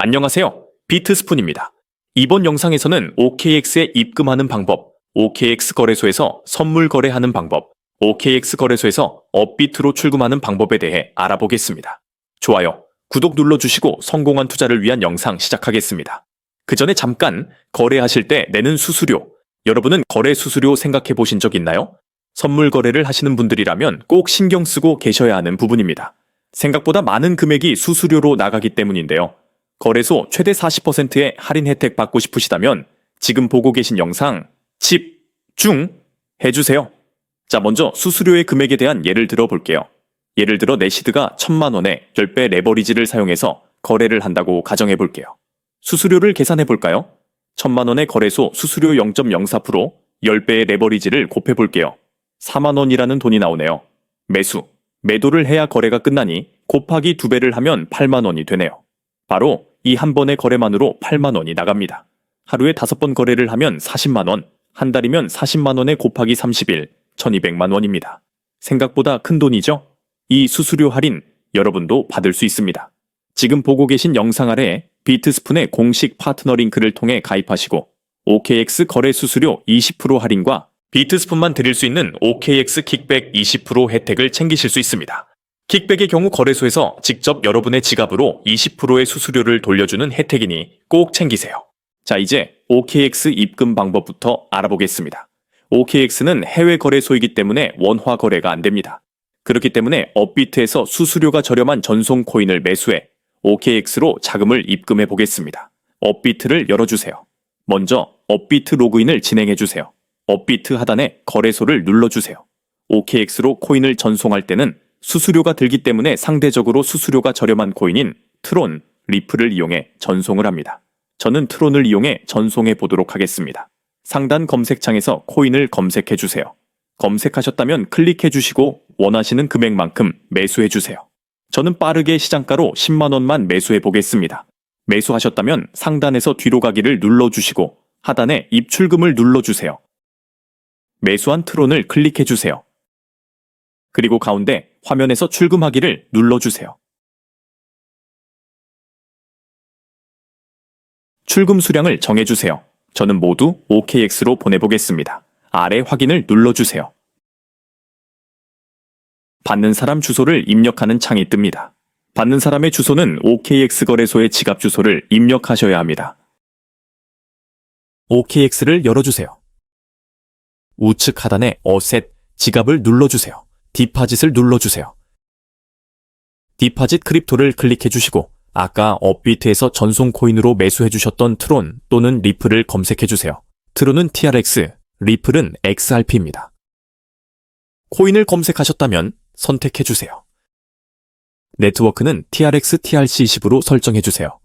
안녕하세요. 비트스푼입니다. 이번 영상에서는 OKX에 입금하는 방법, OKX 거래소에서 선물 거래하는 방법, OKX 거래소에서 업비트로 출금하는 방법에 대해 알아보겠습니다. 좋아요, 구독 눌러주시고 성공한 투자를 위한 영상 시작하겠습니다. 그 전에 잠깐 거래하실 때 내는 수수료, 여러분은 거래 수수료 생각해 보신 적 있나요? 선물 거래를 하시는 분들이라면 꼭 신경 쓰고 계셔야 하는 부분입니다. 생각보다 많은 금액이 수수료로 나가기 때문인데요. 거래소 최대 40%의 할인 혜택 받고 싶으시다면 지금 보고 계신 영상 집중 해주세요. 자, 먼저 수수료의 금액에 대한 예를 들어 볼게요. 예를 들어 내시드가 1000만 원에 10배 레버리지를 사용해서 거래를 한다고 가정해 볼게요. 수수료를 계산해 볼까요? 1000만 원의 거래소 수수료 0.04% 10배의 레버리지를 곱해 볼게요. 4만 원이라는 돈이 나오네요. 매수, 매도를 해야 거래가 끝나니 곱하기 2배를 하면 8만 원이 되네요. 바로 이 한 번의 거래만으로 8만 원이 나갑니다. 하루에 5번 거래를 하면 40만 원, 한 달이면 40만 원에 곱하기 30일, 1200만 원입니다. 생각보다 큰 돈이죠? 이 수수료 할인 여러분도 받을 수 있습니다. 지금 보고 계신 영상 아래에 비트스푼의 공식 파트너 링크를 통해 가입하시고 OKX 거래 수수료 20% 할인과 비트스푼만 드릴 수 있는 OKX 킥백 20% 혜택을 챙기실 수 있습니다. 킥백의 경우 거래소에서 직접 여러분의 지갑으로 20%의 수수료를 돌려주는 혜택이니 꼭 챙기세요. 자, 이제 OKX 입금 방법부터 알아보겠습니다. OKX는 해외 거래소이기 때문에 원화 거래가 안 됩니다. 그렇기 때문에 업비트에서 수수료가 저렴한 전송 코인을 매수해 OKX로 자금을 입금해 보겠습니다. 업비트를 열어주세요. 먼저 업비트 로그인을 진행해 주세요. 업비트 하단에 거래소를 눌러주세요. OKX로 코인을 전송할 때는 수수료가 들기 때문에 상대적으로 수수료가 저렴한 코인인 트론, 리플을 이용해 전송을 합니다. 저는 트론을 이용해 전송해 보도록 하겠습니다. 상단 검색창에서 코인을 검색해 주세요. 검색하셨다면 클릭해 주시고 원하시는 금액만큼 매수해 주세요. 저는 빠르게 시장가로 10만 원만 매수해 보겠습니다. 매수하셨다면 상단에서 뒤로 가기를 눌러 주시고 하단에 입출금을 눌러 주세요. 매수한 트론을 클릭해 주세요. 그리고 가운데 화면에서 출금하기를 눌러주세요. 출금 수량을 정해주세요. 저는 모두 OKX로 보내보겠습니다. 아래 확인을 눌러주세요. 받는 사람 주소를 입력하는 창이 뜹니다. 받는 사람의 주소는 OKX 거래소의 지갑 주소를 입력하셔야 합니다. OKX를 열어주세요. 우측 하단에 어셋, 지갑을 눌러주세요. 디파짓을 눌러주세요. 디파짓 크립토를 클릭해 주시고 아까 업비트에서 전송 코인으로 매수해 주셨던 트론 또는 리플을 검색해 주세요. 트론은 TRX, 리플은 XRP입니다. 코인을 검색하셨다면 선택해 주세요. 네트워크는 TRX TRC20으로 설정해 주세요.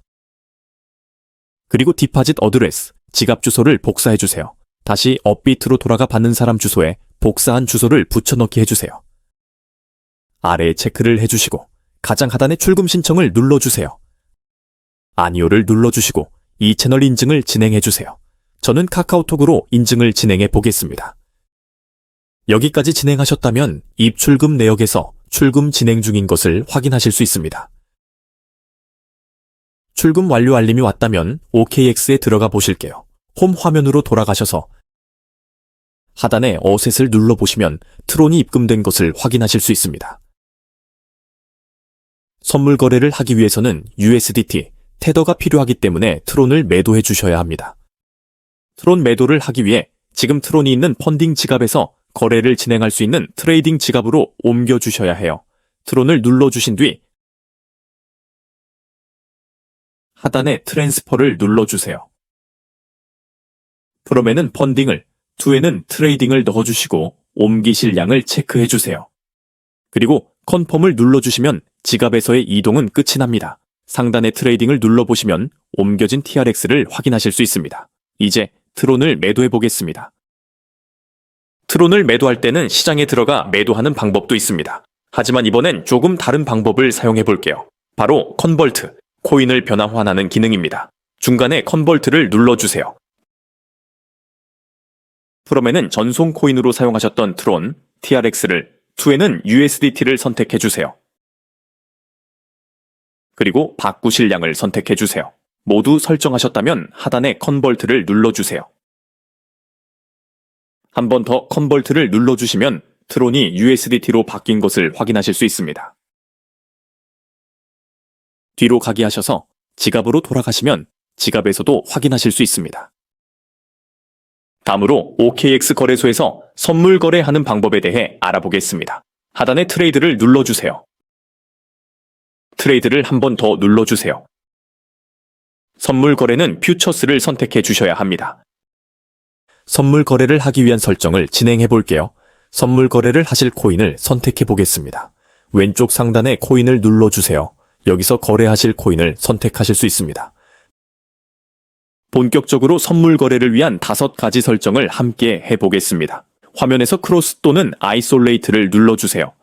그리고 디파짓 어드레스, 지갑 주소를 복사해 주세요. 다시 업비트로 돌아가 받는 사람 주소에 복사한 주소를 붙여넣기 해주세요. 아래에 체크를 해주시고 가장 하단에 출금 신청을 눌러주세요. 아니오를 눌러주시고 이 채널 인증을 진행해주세요. 저는 카카오톡으로 인증을 진행해 보겠습니다. 여기까지 진행하셨다면 입출금 내역에서 출금 진행 중인 것을 확인하실 수 있습니다. 출금 완료 알림이 왔다면 OKX에 들어가 보실게요. 홈 화면으로 돌아가셔서 하단에 어셋을 눌러보시면 트론이 입금된 것을 확인하실 수 있습니다. 선물 거래를 하기 위해서는 USDT, 테더가 필요하기 때문에 트론을 매도해 주셔야 합니다. 트론 매도를 하기 위해 지금 트론이 있는 펀딩 지갑에서 거래를 진행할 수 있는 트레이딩 지갑으로 옮겨 주셔야 해요. 트론을 눌러주신 뒤 하단에 트랜스퍼를 눌러주세요. 프롬에는 펀딩을, 투에는 트레이딩을 넣어주시고 옮기실 양을 체크해주세요. 그리고 컨펌을 눌러주시면 지갑에서의 이동은 끝이 납니다. 상단의 트레이딩을 눌러보시면 옮겨진 TRX를 확인하실 수 있습니다. 이제 트론을 매도해 보겠습니다. 트론을 매도할 때는 시장에 들어가 매도하는 방법도 있습니다. 하지만 이번엔 조금 다른 방법을 사용해 볼게요. 바로 컨벌트, 코인을 변화환하는 기능입니다. 중간에 컨벌트를 눌러주세요. 프롬에는 전송 코인으로 사용하셨던 트론, TRX를, 2에는 USDT를 선택해 주세요. 그리고 바꾸실 양을 선택해 주세요. 모두 설정하셨다면 하단의 컨벌트를 눌러주세요. 한 번 더 컨벌트를 눌러주시면 트론이 USDT로 바뀐 것을 확인하실 수 있습니다. 뒤로 가기 하셔서 지갑으로 돌아가시면 지갑에서도 확인하실 수 있습니다. 다음으로 OKX 거래소에서 선물 거래하는 방법에 대해 알아보겠습니다. 하단의 트레이드를 눌러주세요. 트레이드를 한 번 더 눌러주세요. 선물 거래는 퓨처스를 선택해 주셔야 합니다. 선물 거래를 하기 위한 설정을 진행해 볼게요. 선물 거래를 하실 코인을 선택해 보겠습니다. 왼쪽 상단에 코인을 눌러주세요. 여기서 거래하실 코인을 선택하실 수 있습니다. 본격적으로 선물 거래를 위한 다섯 가지 설정을 함께 해보겠습니다. 화면에서 크로스 또는 아이솔레이트를 눌러주세요.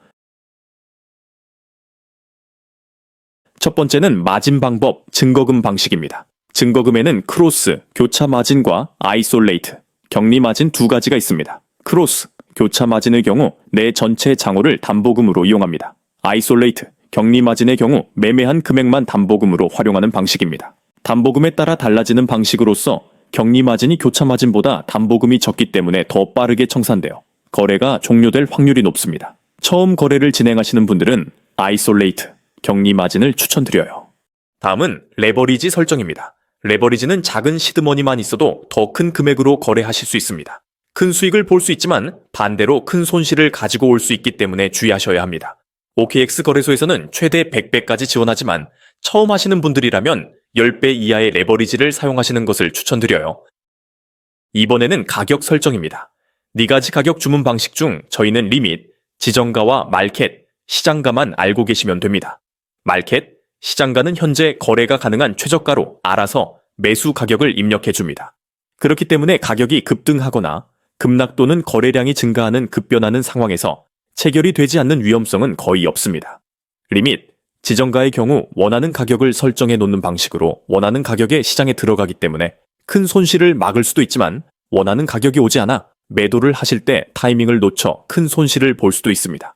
첫 번째는 마진 방법, 증거금 방식입니다. 증거금에는 크로스, 교차 마진과 아이솔레이트, 격리 마진 두 가지가 있습니다. 크로스, 교차 마진의 경우 내 전체 장호를 담보금으로 이용합니다. 아이솔레이트, 격리 마진의 경우 매매한 금액만 담보금으로 활용하는 방식입니다. 담보금에 따라 달라지는 방식으로서 격리 마진이 교차 마진보다 담보금이 적기 때문에 더 빠르게 청산되어 거래가 종료될 확률이 높습니다. 처음 거래를 진행하시는 분들은 아이솔레이트, 격리 마진을 추천드려요. 다음은 레버리지 설정입니다. 레버리지는 작은 시드머니만 있어도 더 큰 금액으로 거래하실 수 있습니다. 큰 수익을 볼 수 있지만 반대로 큰 손실을 가지고 올 수 있기 때문에 주의하셔야 합니다. OKX 거래소에서는 최대 100배까지 지원하지만 처음 하시는 분들이라면 10배 이하의 레버리지를 사용하시는 것을 추천드려요. 이번에는 가격 설정입니다. 네 가지 가격 주문 방식 중 저희는 리밋, 지정가와 말켓, 시장가만 알고 계시면 됩니다. 말켓, 시장가는 현재 거래가 가능한 최저가로 알아서 매수 가격을 입력해 줍니다. 그렇기 때문에 가격이 급등하거나 급락 또는 거래량이 증가하는 급변하는 상황에서 체결이 되지 않는 위험성은 거의 없습니다. 리밋, 지정가의 경우 원하는 가격을 설정해 놓는 방식으로 원하는 가격에 시장에 들어가기 때문에 큰 손실을 막을 수도 있지만 원하는 가격이 오지 않아 매도를 하실 때 타이밍을 놓쳐 큰 손실을 볼 수도 있습니다.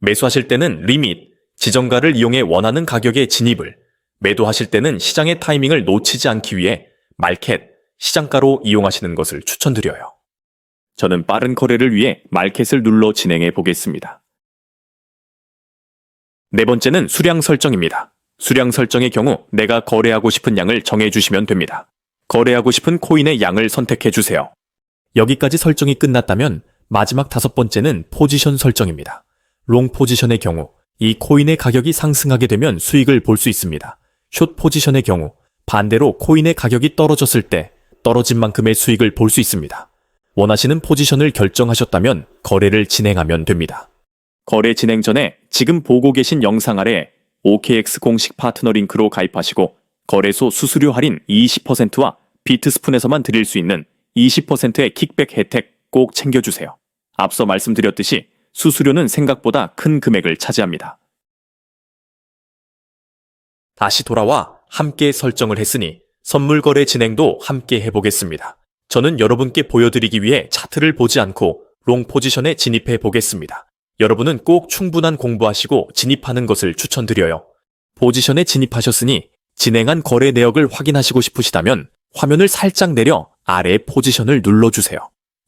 매수하실 때는 리밋, 지정가를 이용해 원하는 가격에 진입을, 매도하실 때는 시장의 타이밍을 놓치지 않기 위해 말켓, 시장가로 이용하시는 것을 추천드려요. 저는 빠른 거래를 위해 말켓을 눌러 진행해 보겠습니다. 네 번째는 수량 설정입니다. 수량 설정의 경우 내가 거래하고 싶은 양을 정해 주시면 됩니다. 거래하고 싶은 코인의 양을 선택해 주세요. 여기까지 설정이 끝났다면 마지막 다섯 번째는 포지션 설정입니다. 롱 포지션의 경우 이 코인의 가격이 상승하게 되면 수익을 볼 수 있습니다. 숏 포지션의 경우 반대로 코인의 가격이 떨어졌을 때 떨어진 만큼의 수익을 볼 수 있습니다. 원하시는 포지션을 결정하셨다면 거래를 진행하면 됩니다. 거래 진행 전에 지금 보고 계신 영상 아래 OKX 공식 파트너 링크로 가입하시고 거래소 수수료 할인 20%와 비트스푼에서만 드릴 수 있는 20%의 킥백 혜택 꼭 챙겨주세요. 앞서 말씀드렸듯이 수수료는 생각보다 큰 금액을 차지합니다. 다시 돌아와 함께 설정을 했으니 선물 거래 진행도 함께 해보겠습니다. 저는 여러분께 보여드리기 위해 차트를 보지 않고 롱 포지션에 진입해 보겠습니다. 여러분은 꼭 충분한 공부하시고 진입하는 것을 추천드려요. 포지션에 진입하셨으니 진행한 거래 내역을 확인하시고 싶으시다면 화면을 살짝 내려 아래 포지션을 눌러주세요.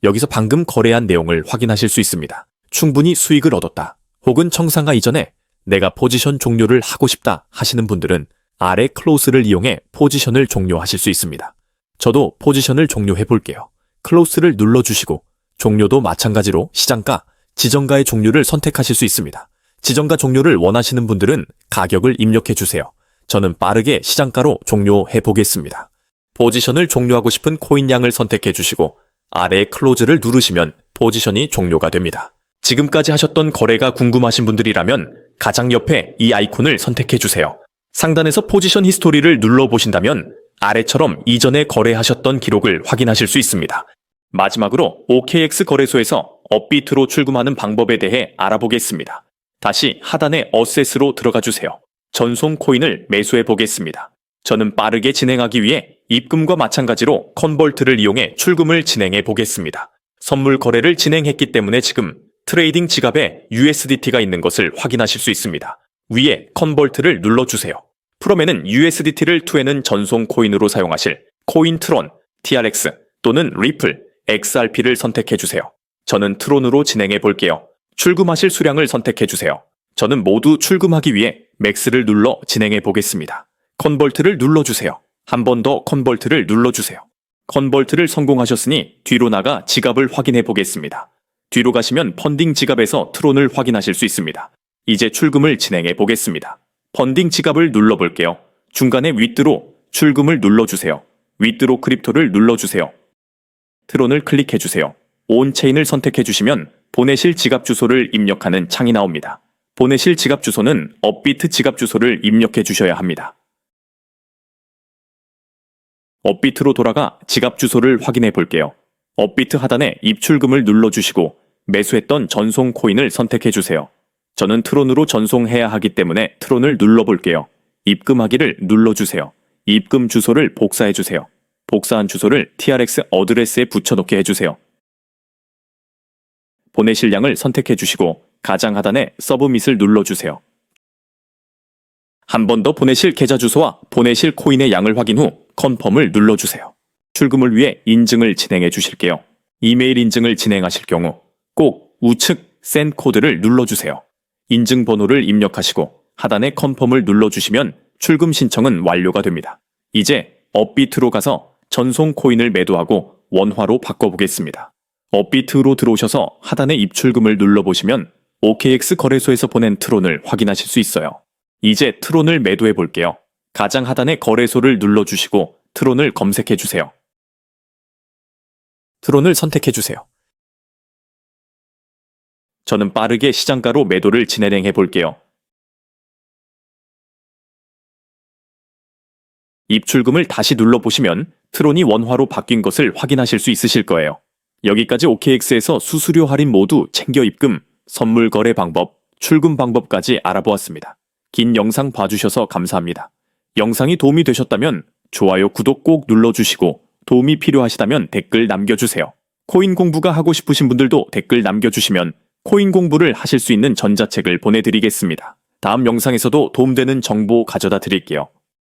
여기서 방금 거래한 내용을 확인하실 수 있습니다. 충분히 수익을 얻었다. 혹은 청산가 이전에 내가 포지션 종료를 하고 싶다 하시는 분들은 아래 클로스를 이용해 포지션을 종료하실 수 있습니다. 저도 포지션을 종료해 볼게요. 클로스를 눌러주시고 종료도 마찬가지로 시장가, 지정가의 종류를 선택하실 수 있습니다. 지정가 종료를 원하시는 분들은 가격을 입력해 주세요. 저는 빠르게 시장가로 종료해 보겠습니다. 포지션을 종료하고 싶은 코인 양을 선택해 주시고 아래 클로즈를 누르시면 포지션이 종료가 됩니다. 지금까지 하셨던 거래가 궁금하신 분들이라면 가장 옆에 이 아이콘을 선택해 주세요. 상단에서 포지션 히스토리를 눌러보신다면 아래처럼 이전에 거래하셨던 기록을 확인하실 수 있습니다. 마지막으로 OKX 거래소에서 업비트로 출금하는 방법에 대해 알아보겠습니다. 다시 하단의 어셋으로 들어가 주세요. 전송 코인을 매수해 보겠습니다. 저는 빠르게 진행하기 위해 입금과 마찬가지로 컨벌트를 이용해 출금을 진행해 보겠습니다. 선물 거래를 진행했기 때문에 지금 트레이딩 지갑에 USDT가 있는 것을 확인하실 수 있습니다. 위에 컨벌트를 눌러주세요. 프롬에는 USDT를 투에는 전송 코인으로 사용하실 코인 트론, TRX 또는 리플, XRP를 선택해 주세요. 저는 트론으로 진행해 볼게요. 출금하실 수량을 선택해 주세요. 저는 모두 출금하기 위해 맥스를 눌러 진행해 보겠습니다. 컨벌트를 눌러 주세요. 한 번 더 컨벌트를 눌러 주세요. 컨벌트를 성공하셨으니 뒤로 나가 지갑을 확인해 보겠습니다. 뒤로 가시면 펀딩 지갑에서 트론을 확인하실 수 있습니다. 이제 출금을 진행해 보겠습니다. 펀딩 지갑을 눌러 볼게요. 중간에 윗드로 출금을 눌러 주세요. 윗드로 크립토를 눌러 주세요. 트론을 클릭해 주세요. 온체인을 선택해 주시면 보내실 지갑 주소를 입력하는 창이 나옵니다. 보내실 지갑 주소는 업비트 지갑 주소를 입력해 주셔야 합니다. 업비트로 돌아가 지갑 주소를 확인해 볼게요. 업비트 하단에 입출금을 눌러주시고 매수했던 전송 코인을 선택해 주세요. 저는 트론으로 전송해야 하기 때문에 트론을 눌러볼게요. 입금하기를 눌러주세요. 입금 주소를 복사해 주세요. 복사한 주소를 TRX 어드레스에 붙여놓게 해주세요. 보내실 양을 선택해 주시고 가장 하단에 서브밋을 눌러주세요. 한 번 더 보내실 계좌 주소와 보내실 코인의 양을 확인 후 컨펌을 눌러주세요. 출금을 위해 인증을 진행해 주실게요. 이메일 인증을 진행하실 경우 꼭 우측 센 코드를 눌러주세요. 인증 번호를 입력하시고 하단에 컨펌을 눌러주시면 출금 신청은 완료가 됩니다. 이제 업비트로 가서 전송 코인을 매도하고 원화로 바꿔보겠습니다. 업비트로 들어오셔서 하단에 입출금을 눌러보시면 OKX 거래소에서 보낸 트론을 확인하실 수 있어요. 이제 트론을 매도해 볼게요. 가장 하단에 거래소를 눌러주시고 트론을 검색해 주세요. 트론을 선택해 주세요. 저는 빠르게 시장가로 매도를 진행해 볼게요. 입출금을 다시 눌러보시면 트론이 원화로 바뀐 것을 확인하실 수 있으실 거예요. 여기까지 OKX에서 수수료 할인 모두 챙겨 입금, 선물 거래 방법, 출금 방법까지 알아보았습니다. 긴 영상 봐주셔서 감사합니다. 영상이 도움이 되셨다면 좋아요, 구독 꼭 눌러주시고 도움이 필요하시다면 댓글 남겨주세요. 코인 공부가 하고 싶으신 분들도 댓글 남겨주시면 코인 공부를 하실 수 있는 전자책을 보내드리겠습니다. 다음 영상에서도 도움되는 정보 가져다 드릴게요.